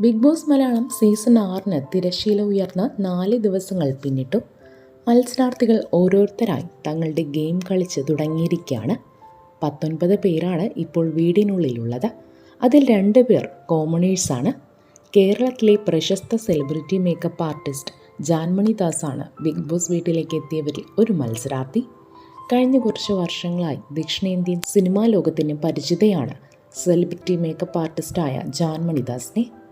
Big boss Malayalam season ആറിന് തിരശ്ശീല ഉയർന്ന് നാല് ദിവസങ്ങൾ പിന്നിട്ടു. മത്സരാർത്ഥികൾ ഓരോരുത്തരായി തങ്ങളുടെ ഗെയിം കളിച്ച് തുടങ്ങിയിരിക്കുകയാണ്. പത്തൊൻപത് പേരാണ് ഇപ്പോൾ വീടിനുള്ളിലുള്ളത്. അതിൽ രണ്ട് പേർ കോമണേഴ്സാണ് കേരളത്തിലെ പ്രശസ്ത സെലിബ്രിറ്റി മേക്കപ്പ് ആർട്ടിസ്റ്റ് ജാൻമണി ദാസാണ് ബിഗ് ബോസ് വീട്ടിലേക്ക് എത്തിയവരിൽ ഒരു മത്സരാർത്ഥി. കഴിഞ്ഞ കുറച്ച് വർഷങ്ങളായി ദക്ഷിണേന്ത്യൻ സിനിമാ ലോകത്തിന് പരിചിതയാണ് സെലിബ്രിറ്റി മേക്കപ്പ് ആർട്ടിസ്റ്റായ ജാൻമണി ദാസിനെ.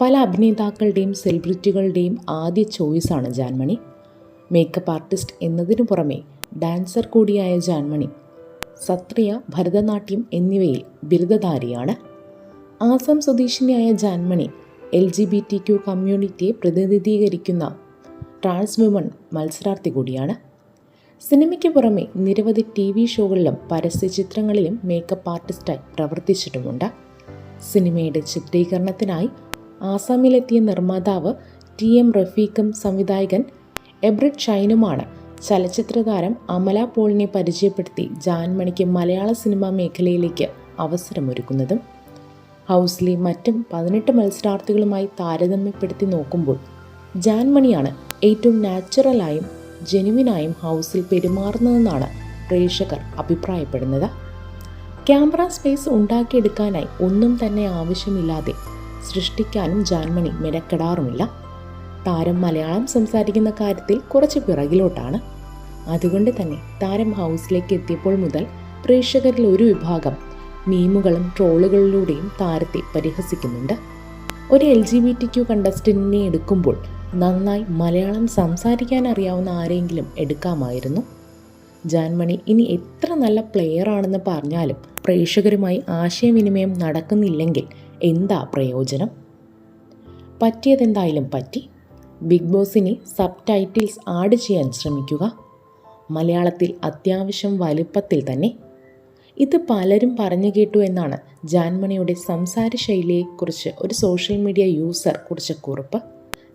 പല അഭിനേതാക്കളുടെയും സെലിബ്രിറ്റികളുടെയും ആദ്യ ചോയ്സാണ് ജാൻമണി. മേക്കപ്പ് ആർട്ടിസ്റ്റ് എന്നതിനു പുറമെ ഡാൻസർ കൂടിയായ ജാൻമണി സത്രിയ ഭരതനാട്യം എന്നിവയിൽ ബിരുദധാരിയാണ്. ആസാം സ്വദേശിനിയായ Janmoni L G B T Q കമ്മ്യൂണിറ്റിയെ പ്രതിനിധീകരിക്കുന്ന ട്രാൻസ് വിമൺ മത്സരാർത്ഥി കൂടിയാണ്. സിനിമയ്ക്ക് പുറമെ നിരവധി ടി വി ഷോകളിലും പരസ്യചിത്രങ്ങളിലും മേക്കപ്പ് ആർട്ടിസ്റ്റായി പ്രവർത്തിച്ചിട്ടുമുണ്ട്. സിനിമയുടെ ചിത്രീകരണത്തിനായി ആസാമിലെത്തിയ നിർമ്മാതാവ് ടി എം റഫീഖും സംവിധായകൻ എബ്രിഡ് ഷൈനുമാണ് ചലച്ചിത്രതാരം അമല പോളിനെ പരിചയപ്പെടുത്തി ജാൻമണിക്ക് മലയാള സിനിമാ മേഖലയിലേക്ക് അവസരമൊരുക്കുന്നതും ഹൗസ്ലി മറ്റും പതിനെട്ട് മത്സരാർത്ഥികളുമായി താരതമ്യപ്പെടുത്തി നോക്കുമ്പോൾ ജാൻമണിയാണ് ഏറ്റവും നാച്ചുറലായും ജെനുവിനായും ഹൗസിൽ പെരുമാറുന്നതെന്നാണ് പ്രേക്ഷകർ അഭിപ്രായപ്പെടുന്നത്. ക്യാമറ സ്പേസ് ഉണ്ടാക്കിയെടുക്കാനായി ഒന്നും തന്നെ ആവശ്യമില്ലാതെ സൃഷ്ടിക്കാനും ജാൻമണി മെനക്കെടാറുമില്ല. താരം മലയാളം സംസാരിക്കുന്ന കാര്യത്തിൽ കുറച്ച് പിറകിലോട്ടാണ്. അതുകൊണ്ട് തന്നെ താരം ഹൗസിലേക്ക് എത്തിയപ്പോൾ മുതൽ പ്രേക്ഷകരിൽ ഒരു വിഭാഗം മീമുകളും ട്രോളുകളിലൂടെയും താരത്തെ പരിഹസിക്കുന്നുണ്ട്. ഒരു L G B T Q കണ്ടസ്റ്റന്റിനെ എടുക്കുമ്പോൾ നന്നായി മലയാളം സംസാരിക്കാൻ അറിയാവുന്ന ആരെങ്കിലും എടുക്കാമായിരുന്നു. ജാൻമണി ഇനി എത്ര നല്ല പ്ലെയർ ആണെന്ന് പറഞ്ഞാലും പ്രേക്ഷകരുമായി ആശയവിനിമയം നടക്കുന്നില്ലെങ്കിൽ എന്താ പ്രയോജനം? പറ്റിയതെന്തായാലും പറ്റി. ബിഗ് ബോസിനെ സബ് ടൈറ്റിൽസ് ആഡ് ചെയ്യാൻ ശ്രമിക്കുക. മലയാളത്തിൽ അത്യാവശ്യം വലുപ്പത്തിൽ തന്നെ. ഇത് പലരും പറഞ്ഞു കേട്ടു എന്നാണ് ജാൻമണിയുടെ സംസാര ശൈലിയെക്കുറിച്ച് ഒരു സോഷ്യൽ മീഡിയ യൂസർ കുറിച്ച കുറിപ്പ്.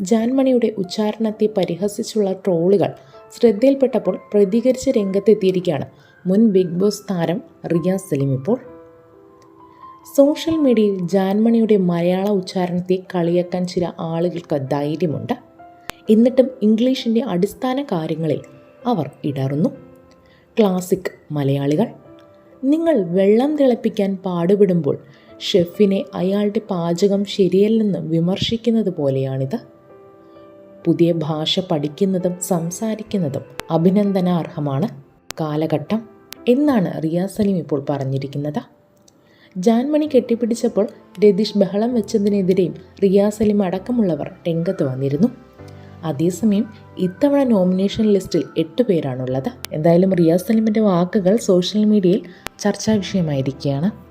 ജാൻമണിയുടെ ഉച്ചാരണത്തെ പരിഹസിച്ചുള്ള ട്രോളുകൾ ശ്രദ്ധയിൽപ്പെട്ടപ്പോൾ പ്രതികരിച്ച് രംഗത്തെത്തിയിരിക്കുകയാണ് മുൻ ബിഗ് ബോസ് താരം റിയാസ് സലിം ഇപ്പോൾ. സോഷ്യൽ മീഡിയയിൽ ജാൻമണിയുടെ മലയാള ഉച്ചാരണത്തെ കളിയാക്കാൻ ചില ആളുകൾക്ക് ധൈര്യമുണ്ട്. എന്നിട്ടും ഇംഗ്ലീഷിന്റെ അടിസ്ഥാന കാര്യങ്ങളിൽ അവർ ഇടറുന്നു. ക്ലാസിക് മലയാളികൾ നിങ്ങൾ വെള്ളം തിളപ്പിക്കാൻ പാടുപെടുമ്പോൾ ഷെഫിനെ അയാളുടെ പാചകം ശരിയല്ലെന്ന് വിമർശിക്കുന്നത് പോലെയാണിത്. പുതിയ ഭാഷ പഠിക്കുന്നതും സംസാരിക്കുന്നതും അഭിനന്ദനാർഹമാണ് കാലഘട്ടം എന്നാണ് റിയാസലിം സലീം ഇപ്പോൾ പറഞ്ഞിരിക്കുന്നത്. ജാൻമണി കെട്ടിപ്പിടിച്ചപ്പോൾ രതീഷ് ബഹളം വെച്ചതിനെതിരെയും റിയാ സലിം അടക്കമുള്ളവർ രംഗത്ത് വന്നിരുന്നു. അതേസമയം ഇത്തവണ നോമിനേഷൻ ലിസ്റ്റിൽ എട്ട് പേരാണുള്ളത്. എന്തായാലും റിയാസ് സലിമിന്റെ വാക്കുകൾ സോഷ്യൽ മീഡിയയിൽ ചർച്ചാ വിഷയമായിരിക്കുകയാണ്.